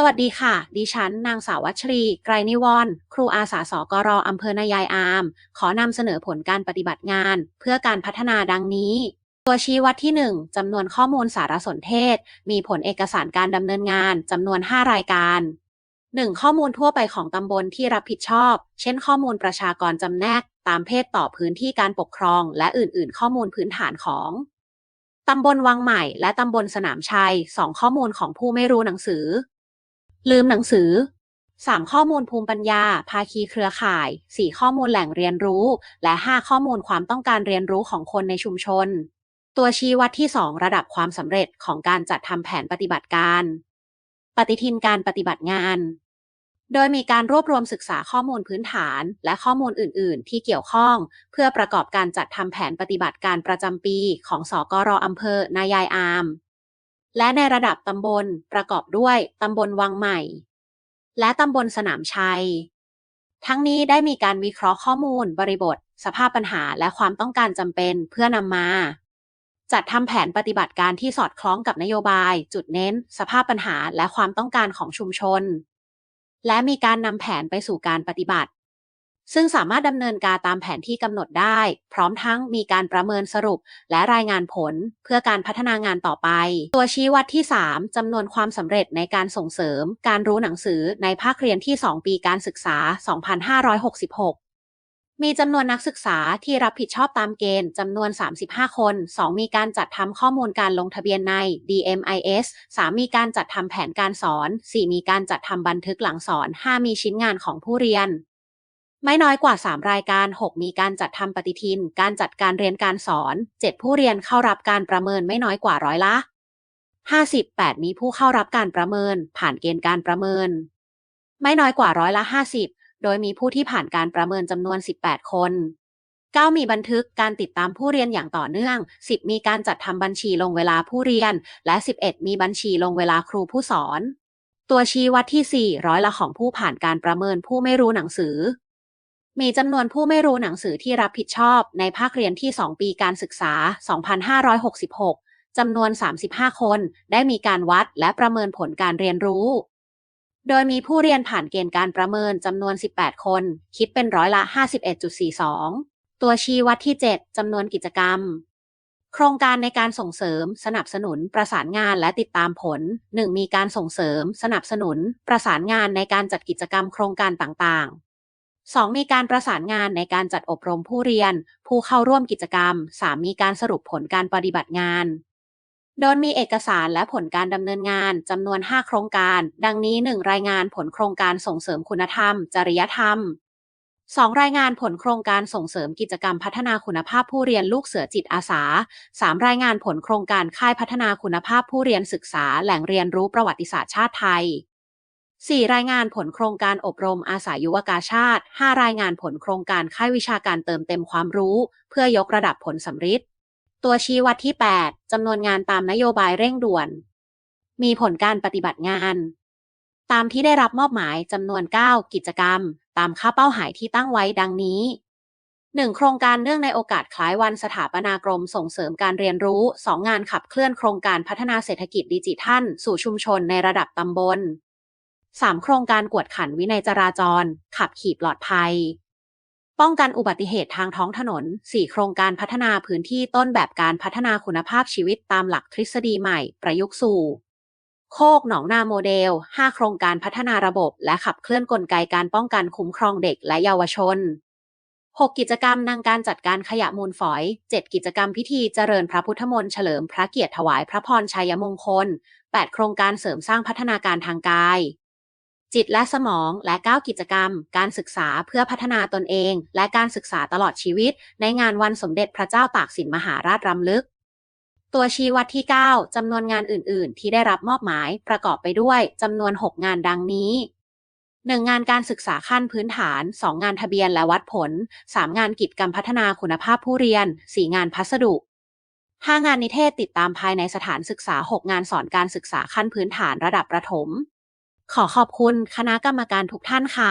สวัสดีค่ะ ดิฉัน นางสาววัชรี ไกรนิวรณ์ครูอาสาสกรอำเภอนายายอาม ขอนำเสนอผลการปฏิบัติงาน เพื่อการพัฒนาดังนี้ ตัวชี้วัดที่ 1จำนวนข้อมูลสารสนเทศ มีผลเอกสารการดำเนินงานจำนวน 5 รายการ 1. ข้อมูลทั่วไปของตำบลที่รับผิดชอบ เช่น ข้อมูลประชากรจำแนก ตามเพศต่อพื้นที่การปกครอง และอื่น ๆ ข้อมูลพื้นฐานของตำบลวังใหม่ และตำบลสนามชัย 2 ข้อมูลของผู้ไม่รู้หนังสือ ลืมหนังสือ 3. ข้อมูลภูมิปัญญา ภาคีเครือข่าย 4. ข้อมูลแหล่งเรียนรู้ และ 5. ข้อมูลความต้องการเรียนรู้ของคนในชุมชน ตัวชี้วัดที่ 2 ระดับความสำเร็จของการจัดทำแผนปฏิบัติการ ปฏิทินการปฏิบัติงาน โดยมีการรวบรวมศึกษาข้อมูลพื้นฐาน และข้อมูลอื่น ๆ ที่เกี่ยวข้อง เพื่อประกอบการจัดทำแผนปฏิบัติการประจำปี ของสกรอำเภอนายายอาม และในระดับตำบลประกอบด้วยตำบลวังใหม่ และตำบลสนามชัย ทั้งนี้ได้มีการวิเคราะห์ข้อมูล บริบท สภาพปัญหาและความต้องการจำเป็นเพื่อนำมา จัดทำแผนปฏิบัติการที่สอดคล้องกับนโยบาย จุดเน้น สภาพปัญหาและความต้องการของชุมชน และมีการนำแผนไปสู่การปฏิบัติ ซึ่งสามารถดำเนินการตามแผนที่กำหนดได้ พร้อมทั้งมีการประเมินสรุปและรายงานผลเพื่อการพัฒนางานต่อไป ตัวชี้วัดที่ 3จำนวนความสำเร็จในการส่งเสริม การรู้หนังสือในภาคเรียนที่ 2 ปีการศึกษา 2566มีจำนวนนักศึกษาที่รับผิดชอบตามเกณฑ์จำนวน 35 คน 2 มีการจัดทำข้อมูลการลงทะเบียนใน DMIS 3 มีการจัดทำแผนการสอน 4 มีการจัดทำบันทึกหลังสอน 5 มีชิ้นงานของผู้เรียน ไม่น้อยกว่า 3 รายการ 6 มีการจัดทำปฏิทิน การจัดการเรียนการสอน 7 ผู้เรียนเข้ารับการประเมินไม่น้อยกว่าร้อยละ 58 มีผู้เข้ารับการประเมิน ผ่านเกณฑ์การประเมิน ไม่น้อยกว่าร้อยละ 50 โดยมีผู้ที่ผ่านการประเมินจำนวน 18 คน 9 มีบันทึกการติดตามผู้เรียนอย่างต่อเนื่อง 10 มีการจัดทำบัญชีลงเวลาผู้เรียน และ 11 มีบัญชีลงเวลาครูผู้สอน ตัวชี้วัดที่4ร้อยละของผู้ผ่านการประเมินผู้ไม่รู้หนังสือ มีจำนวนผู้ไม่รู้หนังสือที่รับผิดชอบในภาคเรียนที่ 2 ปีการศึกษา 2566 จำนวน 35 คนได้มีการวัดและประเมินผลการเรียนรู้ โดยมีผู้เรียนผ่านเกณฑ์การประเมินจำนวน 18 คน คิดเป็นร้อยละ 51.42 ตัวชี้วัดที่ 7 จำนวนกิจกรรม โครงการในการส่งเสริม สนับสนุน ประสานงานและติดตามผล 1. มีการส่งเสริม สนับสนุน ประสานงานในการจัดกิจกรรมโครงการต่างๆ 2. มีการประสานงานในการจัดอบรมผู้เรียน ผู้เข้าร่วมกิจกรรม 3. มีการสรุปผลการปฏิบัติงาน โดยมีเอกสารและผลการดำเนินงานจำนวน 5 โครงการ ดังนี้ 1. รายงานผลโครงการส่งเสริมคุณธรรม จริยธรรม 2. รายงานผลโครงการส่งเสริมกิจกรรมพัฒนาคุณภาพผู้เรียนลูกเสือจิตอาสา 3. รายงานผลโครงการค่ายพัฒนาคุณภาพผู้เรียนศึกษาแหล่งเรียนรู้ประวัติศาสตร์ชาติไทย 4. รายงานผลโครงการอบรมอาสายุวกาชาติ 5. รายงานผลโครงการค่ายวิชาการเติมเต็มความรู้ เพื่อยกระดับผลสำฤทธิ์ตัวชี้วัดที่ 8จำนวนงานตามนโยบายเร่งด่วน มีผลการปฏิบัติงาน ตามที่ได้รับมอบหมายจำนวน 9 กิจกรรม ตามค่าเป้าหมายที่ตั้งไว้ดังนี้ 1. โครงการเนื่องในโอกาสคล้ายวันสถาปนากรมส่งเสริมการเรียนรู้ 2 งานขับเคลื่อนโครงการพัฒนาเศรษฐกิจดิจิทัล สู่ชุมชนในระดับตำบล 3. โครงการกวดขันวินัยจราจร ขับขี่ปลอดภัย ป้องกันอุบัติเหตุทางท้องถนน 4 โครงการพัฒนาพื้นที่ต้นแบบการพัฒนาคุณภาพชีวิตตามหลักทฤษฎีใหม่ ประยุกต์สู่ โคกหนองนาโมเดล 5 โครงการพัฒนาระบบ และขับเคลื่อนกลไกการป้องกันคุ้มครองเด็กและเยาวชน 6 กิจกรรมนางการจัดการขยะมูลฝอย 7 กิจกรรมพิธีเจริญพระพุทธมนต์เฉลิมพระเกียรติถวายพระพรชัยมงคล 8 โครงการเสริมสร้างพัฒนาการทางกาย จิตและสมอง และ 9 กิจกรรม การศึกษาเพื่อพัฒนาตนเอง และการศึกษาตลอดชีวิต ในงานวันสมเด็จพระเจ้าตากสินมหาราชรำลึก ตัวชี้วัดที่ 9 จำนวนงานอื่น ๆ ที่ได้รับมอบหมายประกอบไปด้วยจำนวน 6 งานดังนี้ 1. งานการศึกษาขั้นพื้นฐาน 2 งานทะเบียนและวัดผล 3 งานกิจกรรมพัฒนาคุณภาพผู้เรียน 4 งานพัสดุ 5 งานนิเทศติดตามภายในสถานศึกษา 6 งานสอนการศึกษาขั้นพื้นฐานระดับประถม ขอขอบคุณคณะกรรมการทุกท่านค่ะ